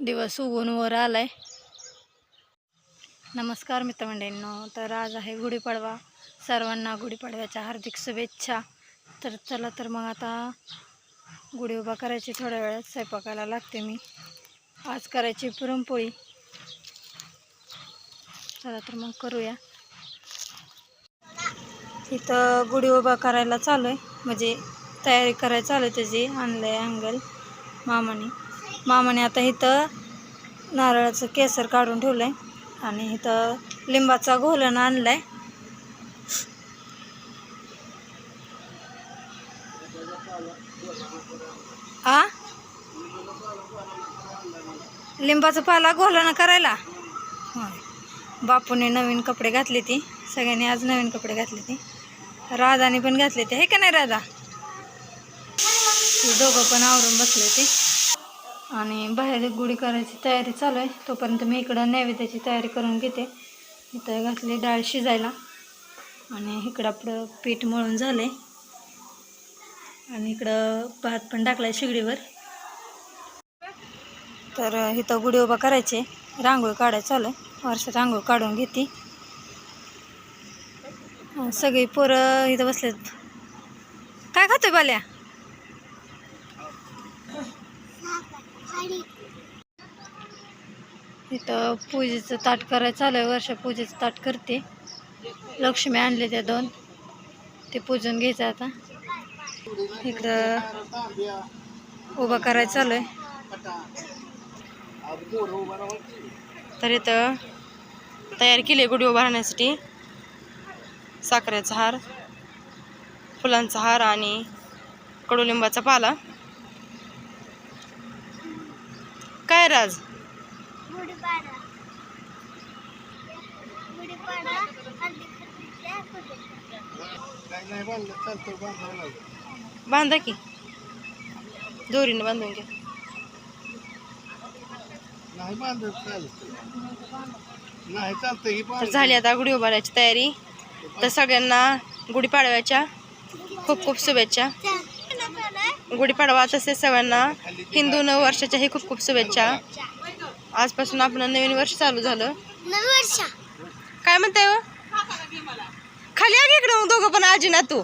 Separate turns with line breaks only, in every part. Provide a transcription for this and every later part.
दिवस उगून वर आलाय. नमस्कार मित्रमंडळींनो तर आज आहे गुढीपाडवा. सर्वांना गुढीपाडव्याच्या हार्दिक शुभेच्छा. तर चला तर मग आता गुढी उभा करायची थोड्या वेळात. स्वयंपाकाला लागते मी. आज करायची पुरणपोळी. चला तर मग करूया. इथं गुढी उभा करायला चालू आहे. म्हणजे तयारी करायला चालू आहे त्याची. आणलं आहे अँगल मामाने. मामाने आता इथं नारळाचं केसर काढून ठेवलं आहे आणि इथं लिंबाचा घोलन आणला आहे आ? लिंबाचा पाला घोलणं करायला? बापूने नवीन कपडे घातले ती. सगळ्यांनी आज नवीन कपडे घातले ती. राधाने पण घातले ते. हे का नाही राधा? दोघं पण आवरून बसले ते. आणि बाहेर गुढी करायची तयारी चालू आहे. तोपर्यंत मी इकडं नैवेद्याची तयारी करून घेते. इथं घातली डाळ शिजायला. आणि इकडं आपलं पीठ मळून झालं आहे आणि इकडं भात पण टाकला आहे शिगडीवर. तर इथं गुढी उभा करायची. रांगोळी काढायचं चालू आहे. वर्षात रांगोळी काढून घेते. सगळी पोरं इथं बसलेत. काय खातोय बाल्या? इथं पूजेचं ताट करायचं चालू आहे. वर्ष पूजेचं ताट करते. लक्ष्मी आणले त्या दोन. ते पूजून घ्यायचं आता. इकडं उभं करायचं चालू आहे. तर इथं तयार केली आहे गुढी उभारण्यासाठी. साखरेचा हार फुलांचा हार आणि कडुलिंबाचा पाला. काय राज बांधा की. दोरीने बांधून घ्या
नाही बांधत चालत. नाही चालतं ही
तर झाली आता गुढी उभारायची तयारी. तर सगळ्यांना गुढीपाडव्याच्या खूप खूप शुभेच्छा. गुढीपाडवा तसेच सगळ्यांना. हिंदू नव वर्षाच्याही खूप खूप शुभेच्छा. आजपासून आपलं नवीन वर्ष चालू झालं. काय म्हणताय हो? खाली आग इकडे दोघं पण आजी ना तू.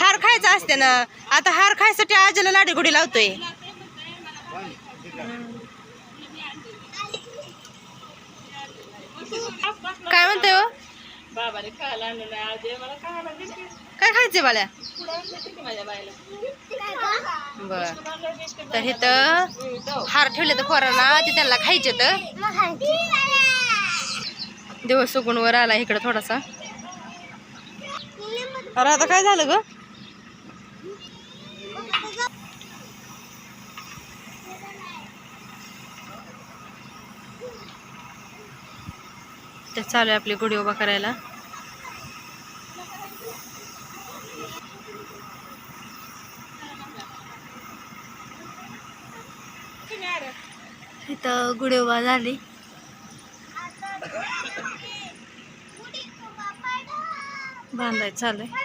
हार खायचा असते ना. आता हार खायसाठी आजीला लाडी गुडी लावतोय. काय काय खायचे बाल्या? बर. तर इथं हार ठेवले तर पोरांना. ते त्यांना खायचे तर. दिवस सुकून वर आला इकडं थोडासा. अरे आता काय झालं ग? तर चालू आहे आपली गुढी उभा करायला. इथं गुढी उभा झाली. बांधायचं चालू आहे.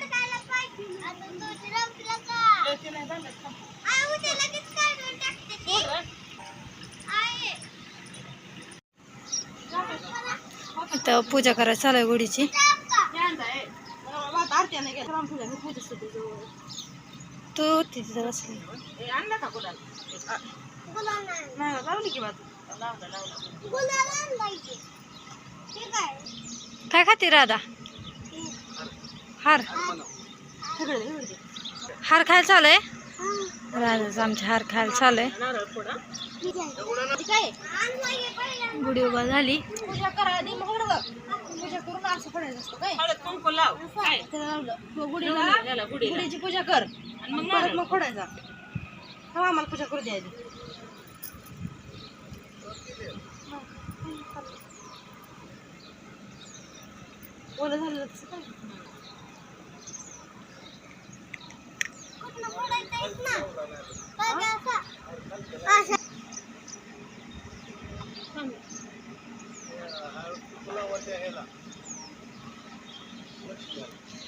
तर पूजा करायला चालू आहे गुढीची. तू तिथे बसली काय खाते राधा? हार. हार खायला चालू आहे? राधाचं आमच्या हार खायला चालू आहे. गुढी उभा झाली.
पूजा करा आधी मग उडवा. पूजा करून असं पडायचं असतं काय? त्याला लावलं. मग गुढीला गुढीची पूजा कर. आणि मग परत मग फोडायचा हा आम्हाला पूजा करू द्यायची ओलं झालं तसं काय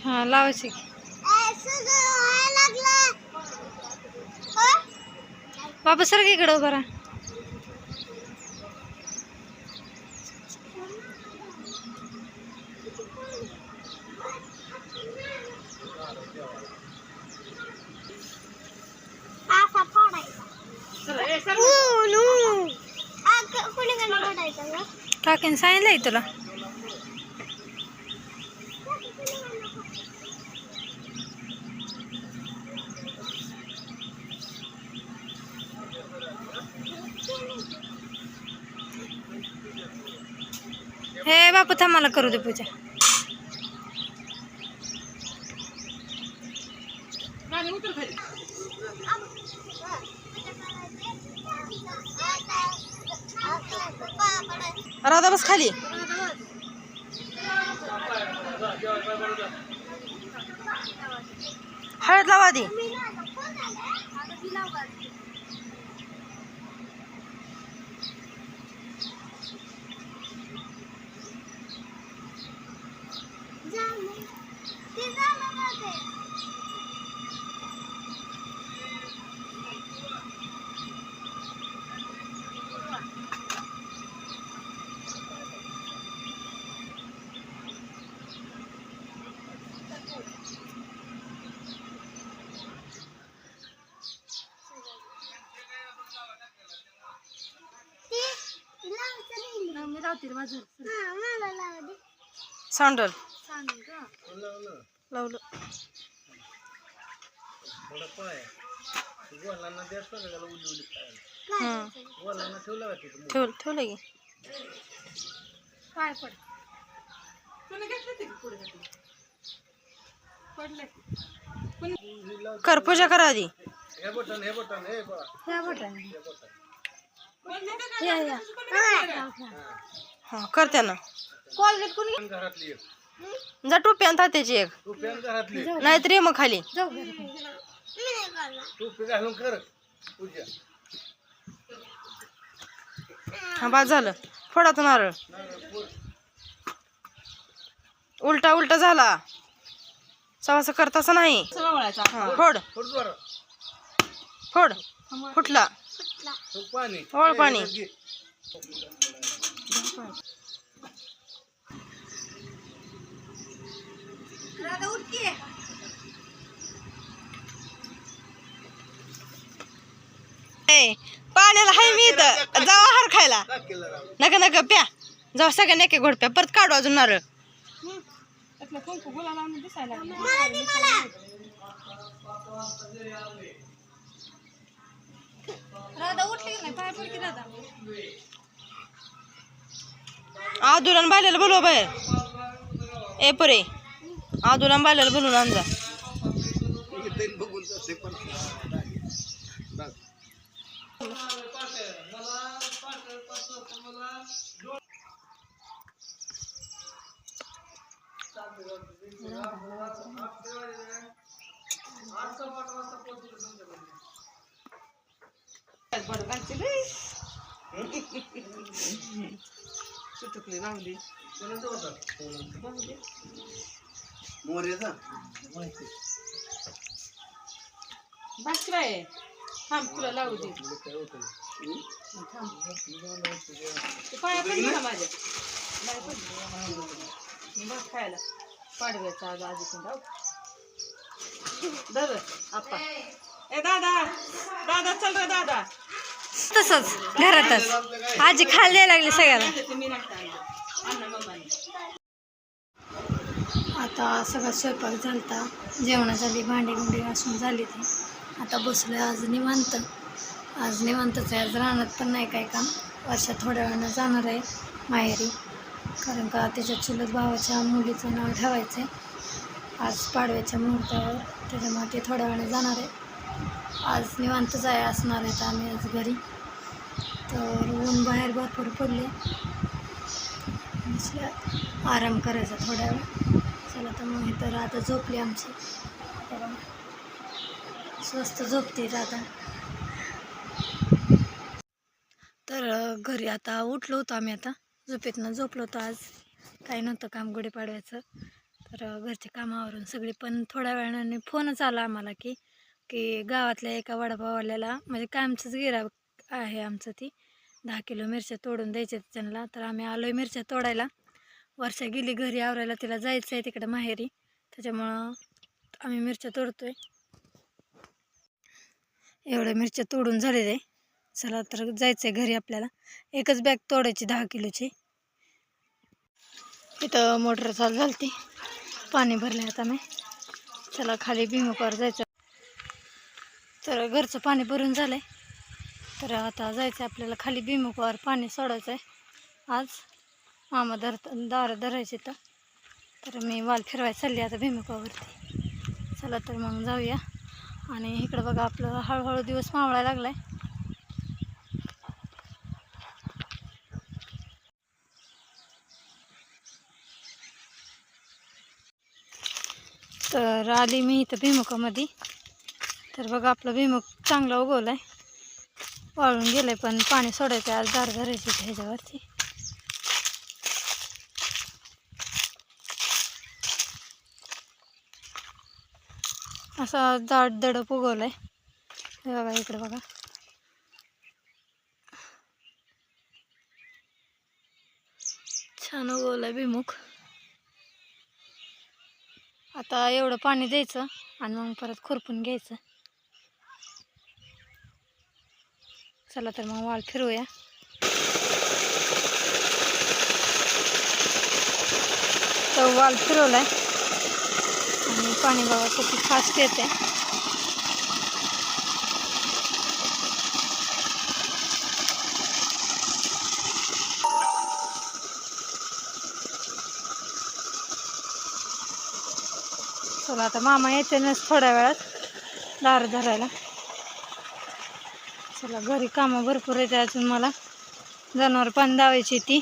हा लावायची बाबा सर इकडं उभं राहा? काकीन सांगितलंय तुला? हे बापू थांब मला करू दे पूजा.
राधा बस खाली. हळद लावा आधी.
मी लावते बाजूला.
सँडल
सांगेल का
लावलं
थोडा पाय गोलांना द्यायचं का? त्याला उली उली खायला
हम्म.
गोलांना ठेवलं का. तिथं
ठेव ठेवलं की
पाय पड
कर पूजा करा आधी.
हे बटन हे बटन हे बा
ह्या बटन
हे बटन.
या या.
हा कर त्यांना.
कॉलगेट कोणी?
घरातली एक.
जा टोपी आणता त्याची एक. नाहीतर मग खाली.
जाऊ घरी
टोपी घालून कर. पूजा.
हा बाद झालं. फोडा तो नारळ. उलटा उलटा झाला. सवासा करताच नाही. हा, फोड.
थोडं बरं.
फोड. फुटला.
पाणी
पाणी. पाण्याला हाय मी इथं. जावा हार खायला. नका नका प्या. जाऊ सगळ्या नके घोडप्या परत काढू अजून नारळ.
राधा उठली नाही पाय पड की
ए परे. आदुलान बायला बोलून आणजा
हे ते कोणाचं होतं? मोर्याचा माहिती
थांब तुला लावू दे. पाया पडली का माझ्या? नाही पडली. बघ खायला पाडव्याचा आज आजी पण राहू दर आप्पा. ए दादा. दादा चल रे दादा.
तसंच घरातच. आजी खायला लागली सगळ्याला आता सगळा स्वयंपाक झालता. जेवणा झाली भांडी गुंडी घासून झाली ती. आता बसलं आज निवांत. आज निवांतच आहे. आज रानात पण नाही काय काम. वर्षा थोड्या वेळानं जाणार आहे माहेरी. कारण का त्याच्या चुलत भावाच्या मुलीचं नाव ठेवायचं आहे आज पाडव्याच्या मुहूर्तावर. त्याच्यामुळे ते थोड्या वेळानं जाणार आहे. आज निवांतच आहे असणार आहेत आम्ही आज घरी. तर ऊन बाहेर भरपूर पडले. आराम करायचा थोड्या वेळ. चला तर मग तर आता झोपली आमची. स्वस्त झोपते आता. तर घरी आता उठलो होतो आम्ही आता. झोपेतनं झोपलो होतो आज. काही नव्हतं काम गुढीपाडव्याचं. तर घरचे कामावरून सगळी पण थोड्या वेळाने फोनच आला आम्हाला की की गावातल्या एका वडापाववाल्याला म्हणजे कायमचंच गिराक आहे आमचं ती. दहा किलो मिरच्या तोडून द्यायच्या त्यांना. तर आम्ही आलोय मिरच्या तोडायला. वर्षा गेली घरी आवरायला. तिला जायचं आहे तिकडं माहेरी. त्याच्यामुळं आम्ही मिरच्या तोडतोय. एवढ्या मिरच्या तोडून झालेल्या आहे. चला तर जायचं आहे घरी आपल्याला. एकच बॅग तोडायची दहा किलोची. इथं मोटर चालू झाली पाणी भरले आता मी. चला खाली भीमुखावर जायचं. तर घरचं पाणी भरून झालंय. तर आता जायचं आहे आपल्याला खाली भीमुखावर पाणी सोडायचं आहे आज मामा धर दार धरायचे तर तर मी वाल फिरवायला चालली आता भीमुखावरती चला तर मग जाऊया. आणि इकडं बघा आपलं हळूहळू दिवस मावळायला लागलाय. तर आली मी इथं भीमुखामध्ये तर बघा आपलं भीमुख चांगला उगवलाय. वाळून गेलंय पण पाणी सोडायचं आज धार धरायची ह्याच्यावरती. असा दाट दडप उगवलाय. हे बघा इकडे बघा. छान उगवलाय भीमुख आता एवढं पाणी द्यायचं आणि मग परत खुरपून घ्यायचं. चला तर मग वाल फिरूया तर वाल फिरवलाय. आणि पाणी बाबा किती फास्ट येते चला आता मामा येते नस थोड्या वेळात. दार धरायला. चला घरी कामं भरपूर येते अजून मला. जनावर पण दावायची ती.